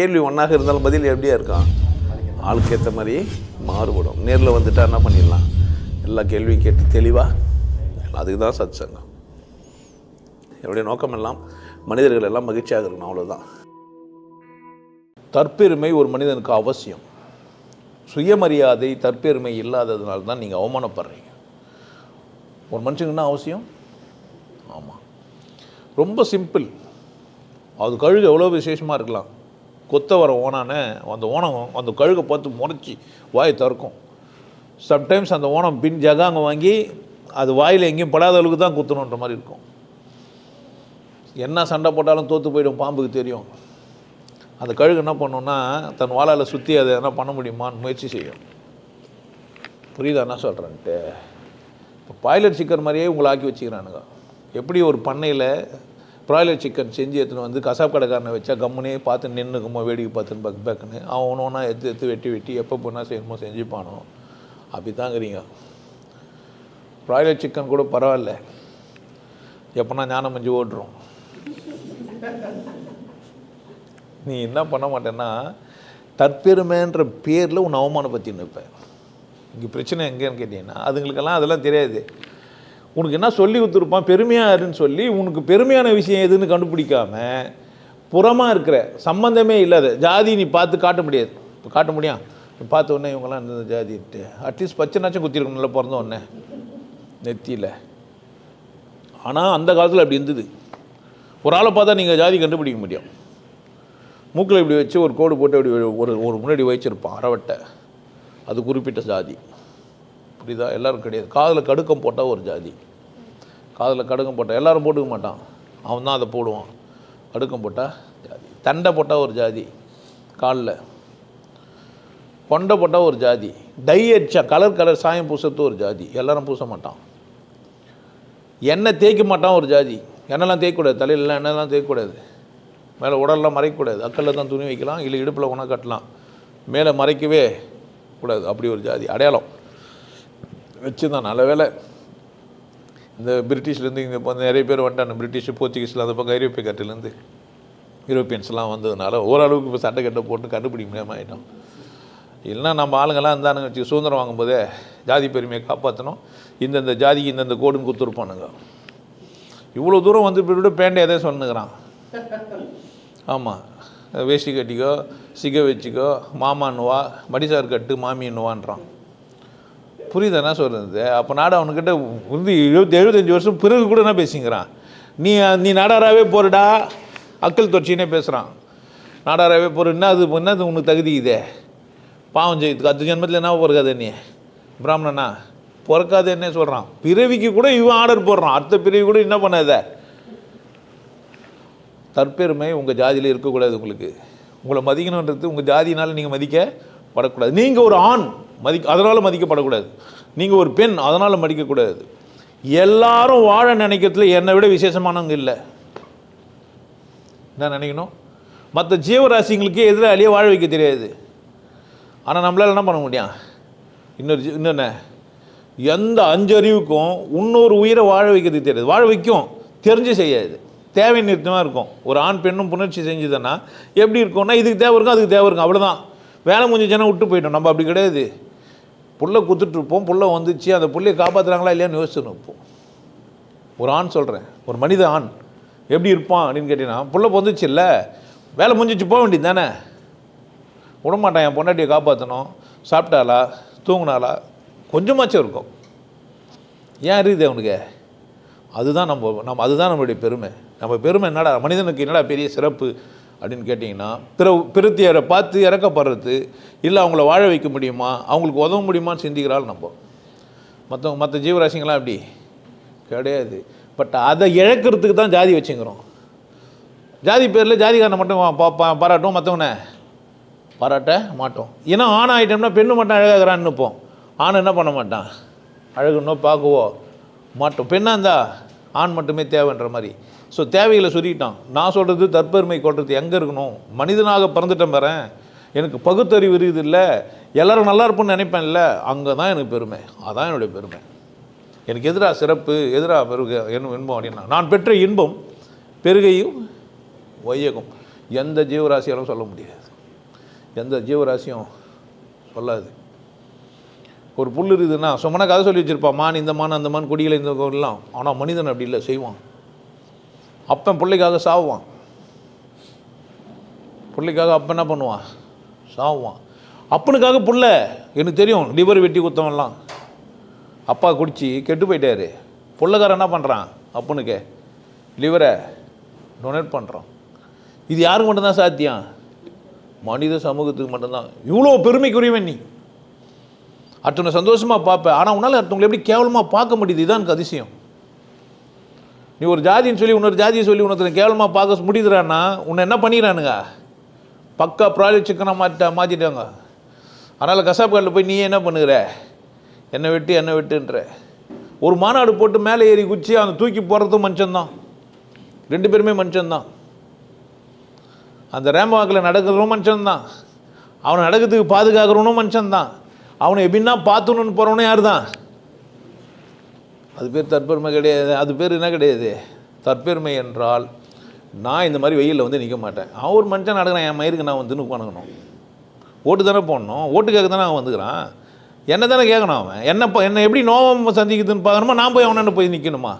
கேள்வி ஒன்றாக இருந்தாலும் பதில் எப்படியா இருக்கான் ஆளுக்கு ஏற்ற மாதிரி மாறுபடும். நேரில் வந்துட்டா என்ன பண்ணிடலாம்? எல்லா கேள்வியும் கேட்டு தெளிவாக அதுக்கு தான் சத் சங்கம் என்னுடைய நோக்கம் எல்லாம் மனிதர்கள் எல்லாம் மகிழ்ச்சியாக இருக்கணும் அவ்வளோதான் தற்பெருமை ஒரு மனிதனுக்கு அவசியம். சுயமரியாதை தற்பெருமை இல்லாததுனால தான் நீங்கள் அவமானப்படுறீங்க. ஒரு மனுஷனுக்கு என்ன அவசியம்? ஆமாம் ரொம்ப சிம்பிள். அது கழுகு எவ்வளோ விசேஷமாக இருக்கலாம். கொத்த வர ஓனான்னு அந்த ஓனம் அந்த கழுகை பார்த்து முறைச்சி வாயை திறக்கும். சம்டைம்ஸ் அந்த ஓனம் பின் ஜகாங்க வாங்கி அது வாயில் எங்கேயும் படாத அளவுக்கு தான் குத்தணுன்ற மாதிரி இருக்கும். என்ன சண்டை போட்டாலும் தோற்று போயிடும் பாம்புக்கு தெரியும். அந்த கழுகு என்ன பண்ணுன்னா தன் வாழால் சுற்றி அதை என்ன பண்ண முடியுமான்னு முயற்சி செய்யும். புரியுதா என்ன சொல்கிறேன்ட்டு இப்போ பாய்லர் சிக்கன் மாதிரியே உங்களை ஆக்கி வச்சுக்கிறானுங்க. எப்படி ஒரு பண்ணையில் ப்ராய்லர் சிக்கன் செஞ்சு எடுத்துன்னு வந்து கசாப் கடைக்காரனை வச்சா கம்முனே பார்த்து நின்றுக்குமோ வேடிக்கை பார்த்துன்னு பக் பக்குன்னு அவன் ஒன்றா எடுத்து எடுத்து வெட்டி வெட்டி எப்போ போனால் செய்யணுமோ செஞ்சுப்பானோ. அப்படி தாங்கிறீங்க ப்ராய்லர் சிக்கன் கூட பரவாயில்ல. எப்போனா ஞானம் மஞ்சு ஓட்டுறோம் நீ என்ன பண்ண மாட்டேன்னா தற்பெருமைன்ற பேரில் உன்னை அவமானப்படுத்தின்னு இருப்பேன் இங்கே பிரச்சனை எங்கேன்னு கேட்டிங்கன்னா அதுங்களுக்கெல்லாம் அதெல்லாம் தெரியாது. உனக்கு என்ன சொல்லி கொடுத்துருப்பான்? பெருமையாக இருன்னு சொல்லி உனக்கு பெருமையான விஷயம் எதுன்னு கண்டுபிடிக்காம புறமாக இருக்கிற சம்பந்தமே இல்லாத ஜாதி நீ பார்த்து காட்ட முடியாது. இப்போ காட்ட முடியும் பார்த்த உடனே இவங்கெல்லாம் இந்த ஜாதிட்டு அட்லீஸ்ட் பச்சைனாச்சும் குத்திருக்கணும்ல பிறந்த உடனே நெத்தியில். ஆனால் அந்த காலத்தில் அப்படி இருந்தது. ஒரு ஆளை பார்த்தா நீங்கள் ஜாதி கண்டுபிடிக்க முடியும். மூக்கில் இப்படி வச்சு ஒரு கோடு போட்டு அப்படி ஒரு ஒரு முன்னாடி வச்சிருப்பான் அறவட்டை. அது குறிப்பிட்ட ஜாதி. புரியுதா எல்லாரும் கிடையாது. காதில் கடுக்கம் போட்டால் ஒரு ஜாதி. காதில் கடுக்கம் போட்டால் எல்லாரும் போட்டுக்க மாட்டான். அவன் தான் அதை போடுவான். கடுக்கம் போட்டால் ஜாதி. தண்டை போட்டால் ஒரு ஜாதி. காலில். கொண்டை போட்டால் ஒரு ஜாதி. டை அடிச்சா கலர் கலர் சாயம் பூசத்து ஒரு ஜாதி. எல்லாரும் பூச மாட்டான். எண்ணெய் தேய்க்க மாட்டான் ஒரு ஜாதி. எண்ணெய்லாம் தேய்க்கக்கூடாது. தலையிலலாம் எண்ணெய்லாம் தேய்க்கக்கூடாது. மேலே உடல்லாம் மறைக்கக்கூடாது. அக்கல்ல தான் துணி வைக்கலாம். இல்லை இடுப்பில் உணவு கட்டலாம். மேலே மறைக்கவே கூடாது. அப்படி ஒரு ஜாதி. அடையாளம். வச்சு தான் நல்ல வேலை இந்த பிரிட்டிஷ்லேருந்து இங்கே இப்போ நிறைய பேர் வந்துட்டாங்க. பிரிட்டிஷ் போர்ச்சுகீஸில் அந்த பக்கம் ஐரோப்பிய கட்டிலேருந்து யூரோப்பியன்ஸ்லாம் வந்ததுனால ஓரளவுக்கு இப்போ சட்டை கட்டை போட்டு கண்டுபிடிக்க முடியாமல் ஆகிட்டோம் இல்லைன்னா நம்ம ஆளுங்கெல்லாம் இருந்தானுங்க. வச்சு சுதந்திரம் வாங்கும்போதே ஜாதி பெருமையை காப்பாற்றணும் இந்தந்த ஜாதிக்கு இந்தந்த கோடுன்னு கொடுத்துருப்பானுங்க இவ்வளோ தூரம் வந்து இப்படி விட பேண்டை எதே சொன்னுக்கிறான். ஆமாம் வேஷ்டி கட்டிக்கோ சிகை வச்சுக்கோ மாமான்னுவா மடிசார் கட்டு மாமின்னுவான்றான் புரியுது என்ன சொல்கிறது அப்போ நாடு அவனுக்கிட்ட வந்து எழுபத்தி எழுபத்தஞ்சி வருஷம் பிறகு கூட என்ன பேசிங்கிறான்? நீ நீ நாடாராவே போறடா. அக்கல் தொச்சினே பேசுகிறான் நாடாராவே போகிற என்ன அது என்ன அது உனக்கு தகுதி இதே? பாவம் செய்யுதுக்கு அத்து ஜென்மத்தில் என்ன பிறக்காத நீ? பிராமணனா? பிறக்காது என்ன சொல்கிறான் பிறவிக்கு கூட இவன் ஆர்டர் போடுறான். அடுத்த பிறவி கூட என்ன பண்ணாத? தற்பெருமை உங்கள் ஜாதியில் இருக்கக்கூடாது உங்களுக்கு. உங்களை மதிக்கணுன்றது உங்கள் ஜாதினால் நீங்கள் மதிக்கப்படக்கூடாது நீங்கள் ஒரு ஆண். மதி அதனால் மதிக்கப்படக்கூடாது. நீங்கள் ஒரு பெண் அதனால் மதிக்கக்கூடாது. எல்லாரும் வாழ நினைக்கிறதுல என்னை விட விசேஷமானவங்க இல்லை. என்ன நினைக்கணும்? மற்ற ஜீவராசிங்களுக்கு எதிராளியே வாழ வைக்க தெரியாது. ஆனால் நம்மளால் என்ன பண்ண முடியும்? இன்னொரு ஜீ- இன்னொன்று எந்த அஞ்சறிவுக்கும் இன்னொரு உயிரை வாழ வைக்கிறது தெரியாது. வாழ வைக்கும். தெரிஞ்சு செய்யாது. தேவை நிறுத்தமாக இருக்கும். ஒரு ஆண் பெண்ணும் புணர்ச்சி செஞ்சுதுன்னா எப்படி இருக்கும்னா இதுக்கு தேவை இருக்கும் அதுக்கு தேவை இருக்கும். அவ்வளோதான் வேலை முடிஞ்சுச்சுன்னா விட்டு போயிட்டோம் நம்ம அப்படி கிடையாது. புல்லை குத்துட்ருப்போம் புல்லை வந்துச்சு அந்த புள்ளையை காப்பாற்றுறாங்களா இல்லையான்னு யோசிச்சுன்னு இருப்போம். ஒரு ஆண் சொல்கிறேன் ஒரு மனித ஆண் எப்படி இருப்பான் அப்படின்னு கேட்டீங்கன்னா புள்ள பொந்துச்சு இல்லை வேலை முடிஞ்சிச்சு போக வேண்டியது தானே. விடமாட்டான் என் பொண்டாட்டியை காப்பாற்றணும் சாப்பிட்டாளா தூங்கினாலா கொஞ்சமாச்சும் இருக்கும். ஏன் இருக்குது அவனுக்கு? அதுதான் நம்ம நம்ம அதுதான் நம்மளுடைய பெருமை. நம்ம பெருமை என்னடா? மனிதனுக்கு என்னடா பெரிய சிறப்பு? அப்படின்னு கேட்டிங்கன்னா பிற பிறத்தியரை பார்த்து இறக்கப்படுறது இல்லை அவங்கள வாழ வைக்க முடியுமா? அவங்களுக்கு உதவ முடியுமான்னு சிந்திக்கிறாள் நம்ம. மற்றவங்க மற்ற ஜீவராசிங்களாம் அப்படி கிடையாது. பட் அதை இழக்கிறதுக்கு தான் ஜாதி வச்சுங்கிறோம். ஜாதி பேரில் ஜாதிக்காரனை மட்டும் பா- பா- பாராட்டும் மற்றவனை பாராட்ட மாட்டோம். ஏன்னா ஆண் ஆகிட்டோம்னா பெண்ணு மட்டும் அழகாகிறான்னு நிற்போம் ஆண் என்ன பண்ண மாட்டான்? அழகுன்னோ பார்க்குவோ மாட்டோம். பெண்ணாக இருந்தா ஆண் மட்டுமே தேவைன்ற மாதிரி. ஸோ தேவைகளை சொல்லிட்டான். நான் சொல்கிறது தற்பெருமை கொள்வது எங்கே இருக்கணும்? மனிதனாக பிறந்துட்டேன் வரேன் எனக்கு பகுத்தறிவு இருக்குது இல்லை. எல்லோரும் நல்லா இருப்போம்னு நினைப்பேன்ல அங்கே தான் எனக்கு பெருமை. அதான் என்னுடைய பெருமை. எனக்கு எதிராக சிறப்பு எதிராக பெருக என்ன இன்பம் அப்படின்னா நான் பெற்ற இன்பம் பெருகையும் வையகம். எந்த ஜீவராசியாலும் சொல்ல முடியாது. எந்த ஜீவராசியும் சொல்லாது. ஒரு புல் இருக்குதுன்னா சும்மனா கதை சொல்லி வச்சிருப்பான் மான் இந்த மான் அந்த மான் கொடிகளை இந்த எல்லாம் ஆனால் மனிதன் அப்படி இல்லை செய்வான். அப்பன் பிள்ளைக்காக சாவுவான். பிள்ளைக்காக அப்போ என்ன பண்ணுவான்? சாவான் அப்பனுக்காக புள்ள எனக்கு தெரியும் லிவர் வெட்டி குத்தவன்லாம். அப்பா குடிச்சு கெட்டு போயிட்டாரு. புள்ளக்காரன் என்ன பண்ணுறான் அப்பனுக்கு லிவரை டொனேட் பண்ணுறான் இது யாருக்கு மட்டும்தான் சாத்தியம்? மனித சமூகத்துக்கு மட்டும்தான். இவ்வளோ பெருமைக்குரியவன் நீ. அடுத்தவனை சந்தோஷமாக பார்ப்பேன். ஆனால் உன்னால் அடுத்தவங்களை எப்படி கேவலமாக பார்க்க முடியுது? இதுதான் எனக்கு அதிசயம். நீ ஒரு ஜாதின்னு சொல்லி இன்னொரு ஜாதியை சொல்லி உனக்கு கேவலமாக பார்க்க முடியுதுறான்னா உன்னை என்ன பண்ணிடுறானுங்க? பக்கா ப்ராஜெக்ட் சிக்கனாக மாட்ட மாற்றிட்டாங்க அதனால் கசாப் கடையில் போய் நீ என்ன பண்ணுகிற? என்னை வெட்டு என்னை வெட்டுன்ற. ஒரு மாநாடு போட்டு மேலே ஏறி குச்சி அந்த தூக்கி போகிறதும் மனுஷன்தான். ரெண்டு பேருமே மனுஷன்தான். அந்த ரேம்பாக்கில் நடக்கிறவனும் மனுஷன்தான். அவனை நடக்கிறதுக்கு பாதுகாக்கிறவனும் மனுஷன்தான். அவனை எப்படின்னா பார்த்துணுன்னு போகிறவனே யார் தான் அது பேர் தற்பெருமை கிடையாது. அது பேர் என்ன கிடையாது? தற்பெருமை என்றால் நான் இந்த மாதிரி வெயிலில் வந்து நிற்க மாட்டேன். அவன் ஒரு மனுஷன் நடக்கிறேன் என் மயிருக்கு நான் வந்து உட்காந்துக்கணும். ஓட்டு தானே போடணும். ஓட்டுக்காக தானே அவன் வந்துக்கிறான். என்ன தானே கேட்கணும் அவன்? என்ன என்னை எப்படி நோவம் சந்திக்குதுன்னு பார்க்கணுமா? நான் போய் அவனை போய் நிற்கணுமா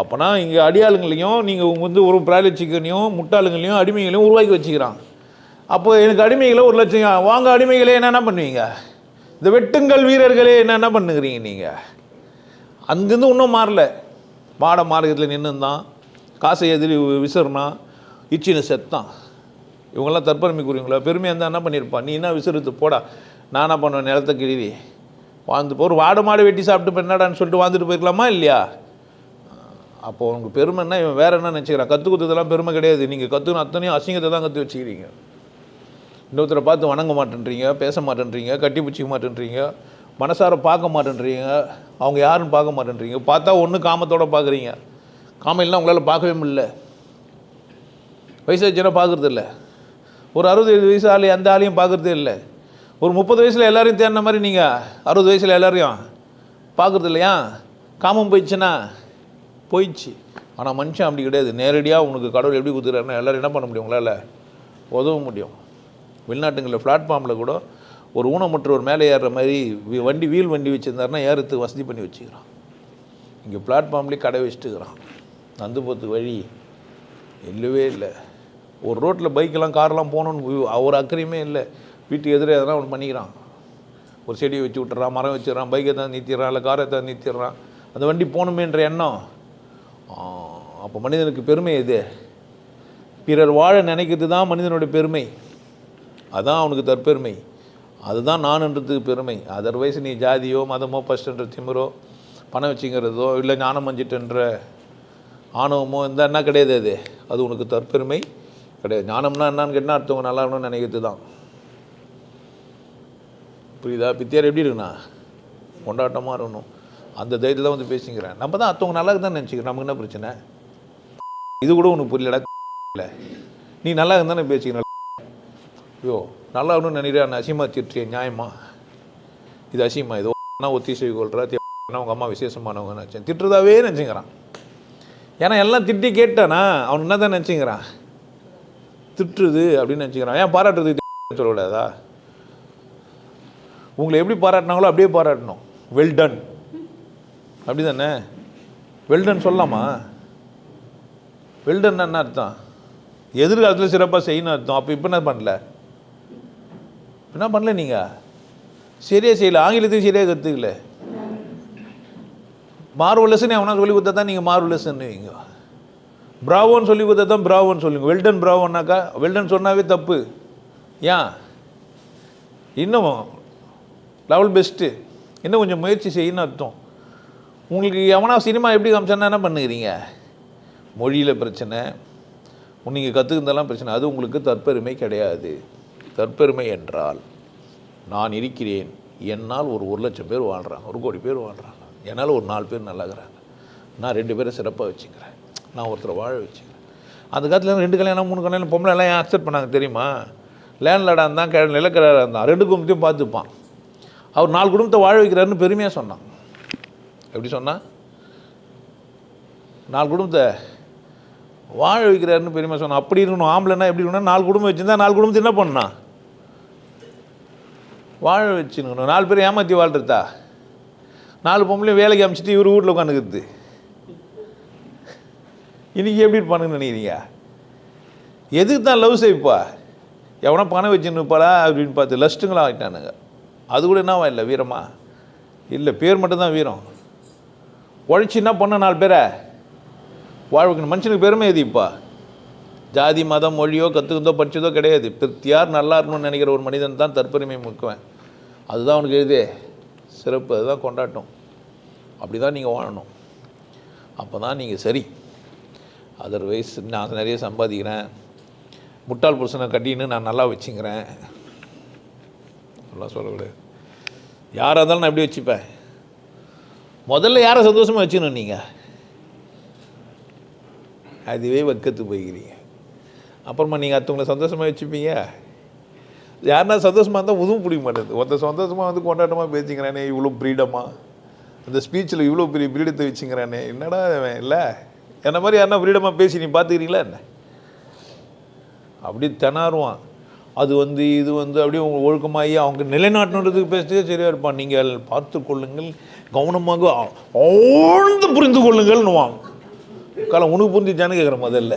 அப்போனா இங்கே அடியாளுங்களையும் நீங்கள் வந்து ஒரு பிராய்லர் சிக்கனையும் முட்டாளுங்களையும் அடிமைகளையும் உருவாக்கி வச்சுக்கிறான். அப்போ எனக்கு அடிமைகளை ஒரு லட்சம் வாங்க அடிமைகளே என்னென்ன பண்ணுவீங்க? இந்த வெட்டுங்கள் வீரர்களே என்னென்ன பண்ணுகிறீங்க நீங்கள் அங்கேருந்து இன்னும் மாறல. பாட மார்க்கத்தில் நின்று தான் காசை எதிரி விசிறுனா இச்சின்னு செத்தான் இவங்கெல்லாம் தற்பெருமைக்குரியவங்களா? பெருமையாக இருந்தால் என்ன பண்ணியிருப்பான் நீ என்ன விசிறுத்து போடா. நான் என்ன பண்ணுவேன் நிலத்தை கிழி வாழ்ந்து போ ஒரு வாடு மாடு வெட்டி சாப்பிட்டு என்னடான்னு சொல்லிட்டு வாழ்ந்துட்டு போயிருக்கலாமா இல்லையா? அப்போ உனக்கு பெருமைன்னா இவன் வேறு என்ன நினச்சிக்கிறான்? கற்றுக் கொடுத்ததெல்லாம் பெருமை கிடையாது. நீங்கள் கற்றுக்கணும் அத்தனையும் அசிங்கத்தை தான் கற்று வச்சுக்கிறீங்க. இன்னொருத்தரை பார்த்து வணங்க மாட்டேன்றீங்க பேச மாட்டேன்றீங்க கட்டி பிடிச்சிக்க மாட்டேன்றீங்க மனசார பார்க்க மாட்டேன்றீங்க அவங்க யாருன்னு பார்க்க மாட்டேன்றீங்க. பார்த்தா ஒன்று காமத்தோடு பார்க்குறீங்க. காமம் இல்லைன்னா உங்களால் பார்க்கவே முடியல. வயசாச்சுன்னா பார்க்குறது இல்லை. ஒரு அறுபது ஏழு வயசு ஆள் எந்த ஆளையும் பார்க்குறதே இல்லை. ஒரு முப்பது வயசில் எல்லோரையும் தேடின மாதிரி நீங்கள் அறுபது வயசில் எல்லோரையும் பார்க்குறது இல்லையா? காமம் போயிடுச்சுன்னா போயிடுச்சு. ஆனால் மனுஷன் அப்படி கிடையாது. நேரடியாக உனக்கு கடவுள் எப்படி கொடுத்துறாருன்னா எல்லோரும் என்ன பண்ண முடியும் உங்களால்? உதவ முடியும். வெளிநாட்டுங்களில் பிளாட்ஃபார்மில் கூட ஒரு ஊனமுற்றவர் மேலே ஏறுற மாதிரி வண்டி வீல் வண்டி வச்சுருந்தாருன்னா ஏறத்துக்கு வசதி பண்ணி வச்சுக்கிறான். இங்கே பிளாட்ஃபார்ம்லேயே கடை வச்சுட்டுக்கிறான். நந்து போகிறதுக்கு வழி இல்லவே இல்லை. ஒரு ரோட்டில் பைக்கெல்லாம் கார்லாம் போகணுன்னு ஒரு அக்கறையுமே இல்லை. வீட்டுக்கு எதிரே எதனா ஒன்று பண்ணிக்கிறான். ஒரு செடியை வச்சு விட்டுறான் மரம் வச்சிடறான் பைக்கை தான் நிறுத்திடுறான் இல்லை காரை தான் நிறுத்திடுறான் அந்த வண்டி போகணுமேன்ற எண்ணம். அப்போ மனிதனுக்கு பெருமை எது? பிறர் வாழ நினைக்கிறது தான் மனிதனுடைய பெருமை. அதான் அவனுக்கு தற்பெருமை. அதுதான் நான்ன்றதுக்கு பெருமை. அதர்வைஸ் நீ ஜாதியோ மதமோ ஃபஸ்ட்டுன்ற திமிரோ பணம் வச்சுங்கிறதோ இல்லை ஞானம் மஞ்சிட்டுன்ற ஆணவமோ இந்த என்ன கிடையாது அது. அது உனக்கு தற்பெருமை கிடையாது. ஞானம்னா என்னன்னு கேட்டால் அடுத்தவங்க நல்லா இருக்கணும்னு நினைக்கிறது தான் புரியுதா? பித்தியார் எப்படி இருக்குண்ணா கொண்டாட்டமாக இருக்கணும். அந்த தைரியத்தில் தான் வந்து பேசிக்கிறேன் நம்ம தான் அடுத்தவங்க நல்லா தான் நினச்சிக்கிறோம். நமக்கு என்ன பிரச்சனை? இது கூட உனக்கு புரியலடா. இல்லை நீ நல்லா இருந்தானே பேசிக்கிறேன் ஐயோ நல்லா இருக்கணும்னு நினைக்கிறேன் அசிமா திட்டுறிய நியாயமா? இது அசிமா இது நான் ஒத்தி செய்து கொள்றா உங்கள் அம்மா விசேஷமானவங்க நினச்சேன். திட்டுறதாவே நினச்சிங்கிறான். ஏன்னா எல்லாம் திட்டி கேட்டானா அவன் என்ன தான் நினச்சிங்கிறான்? திட்டுறது அப்படின்னு நினச்சிக்கிறான் ஏன் பாராட்டுறது சொல்லக்கூடாதா? உங்களை எப்படி பாராட்டினாங்களோ அப்படியே பாராட்டணும். வெல் டன் அப்படி தானே வெல்டன் சொல்லலாமா? வெல்டன் என்ன அர்த்தம்? எதிர்காலத்தில் சிறப்பாக செய்யணும் அர்த்தம். அப்போ இப்போ என்ன பண்ணல? என்ன பண்ணல நீங்கள் சரியாக செய்யல. ஆங்கிலத்துக்கு சரியாக கற்றுக்கல மார்வலஸ்ன்னு அவனா சொல்லி கொடுத்தா தான் நீங்கள் மார்வலஸ்ன்னுவீங்க பிராவோன்னு சொல்லி கொடுத்தா தான் பிராவோன்னு சொல்லுங்க. வெல்டன் பிராவோன்னாக்கா வெல்டன் சொன்னாவே தப்பு. ஏன்? இன்னும் லெவல் பெஸ்ட்டு. இன்னும் கொஞ்சம் முயற்சி செய்யணும்னு அர்த்தம். உங்களுக்கு எவனா சினிமா எப்படி காமிச்சானா என்ன பண்ணுகிறீங்க? மொழியில் பிரச்சனை. நீங்கள் கற்றுக்கிறதெல்லாம் பிரச்சனை. அது உங்களுக்கு தற்பெருமை கிடையாது. தற்பெருமை என்றால் நான் இருக்கிறேன் என்னால் ஒரு ஒரு லட்சம் பேர் வாழ்கிறாங்க ஒரு கோடி பேர் வாழ்கிறாங்க என்னால் ஒரு நாலு பேர் நல்லாகிறாங்க நான் ரெண்டு பேரை சிறப்பாக வச்சுக்கிறேன். நான் ஒருத்தரை வாழ வச்சுக்கிறேன். அந்த காலத்தில் ரெண்டு கல்யாணம் மூணு கல்யாணம் பொம்பளை எல்லாம் ஏன் அக்செப்ட் பண்ணாங்க தெரியுமா? லேண்ட்லாடாக இருந்தான் கே நிலக்கராக இருந்தான் ரெண்டு குடும்பத்தையும் பார்த்துப்பான். அவர் நாலு குடும்பத்தை வாழ வைக்கிறாருன்னு பெருமையாக சொன்னான். எப்படி சொன்னால் நாலு குடும்பத்தை வாழ வைக்கிறாருன்னு பெருமையாக சொன்னான். அப்படி இருக்கணும் ஆம்பளைன்னா எப்படி இருக்கணும் நாலு குடும்பம் வச்சுருந்தா நாலு குடும்பத்தை என்ன பண்ணான்? வாழ வச்சுக்கணும். நாலு பேர் ஏமாற்றி வாழ்றதா? நாலு பொம்பளையும் வேலைக்கு அமைச்சிட்டு இவர் வீட்டில் உட்காந்துக்கிறது இன்றைக்கி எப்படி பண்ணுங்கன்னு நினைக்கிறீங்க? எதுக்கு தான் லவ் செய்ப்பா? எவனா பணம் வச்சுன்னுப்பாடா அப்படின்னு பார்த்து லஸ்ட்டுங்களா ஆகிட்டானுங்க அது கூட என்னவா இல்லை வீரமா? இல்லை பேர் மட்டும்தான் வீரம். உழைச்சி என்ன பண்ண நாலு பேரை? வாழ வைக்கணும் மனுஷனுக்கு பெருமை எதுப்பா ஜாதி மதம் மொழியோ கற்றுக்கிறதோ படித்ததோ கிடையாது. யார் நல்லா இருக்கணும்னு நினைக்கிற ஒரு மனிதன் தான் தற்பெருமை முக்குவேன். அதுதான் அவனுக்கு எழுதே. சிறப்பு அதுதான் கொண்டாட்டம். அப்படி தான் நீங்கள் வாழணும். அப்போ தான் நீங்கள் சரி. அதர்வைஸ் நான் நிறைய சம்பாதிக்கிறேன். முட்டாள் புருஷனை கட்டின்னு நான் நல்லா வச்சுக்கிறேன். நல்லா சொல்லக்கூடாது. யாராக இருந்தாலும் நான் எப்படி வச்சுப்பேன்? முதல்ல யாரை சந்தோஷமாக வச்சுக்கணும் நீங்கள் அதுவே வக்கத்து போய்க்கிறீங்க. அப்புறமா நீங்கள் அடுத்தவங்களை சந்தோஷமாக வச்சுப்பீங்க? யாருன்னா சந்தோஷமாக இருந்தால் உதவும் பிடிக்க மாட்டேங்குது. ஒருத்தர் சந்தோஷமாக வந்து கொண்டாட்டமாக பேசிக்கிறானே இவ்வளோ ஃப்ரீடமாக அந்த ஸ்பீச்சில் இவ்வளோ பெரிய ஃப்ரீடத்தை வச்சுக்கிறானே? என்னடா இல்லை? என்ன மாதிரி யாருன்னா ஃப்ரீடமாக பேசி நீ பார்த்துக்கிறீங்களா என்ன? அப்படி திணறுவான். அது வந்து இது வந்து அப்படியே உங்க ஒழுக்கமாகி அவங்க நிலைநாட்டணுன்றதுக்கு பேசிட்டே சரியாக இருப்பான். நீங்கள் பார்த்து கொள்ளுங்கள் கவனமாக ஆழ்ந்து புரிந்து கொள்ளுங்கள்னுவாங்க காலம் உனக்கு புரிஞ்சுச்சான்னு கேட்குற முதல்ல.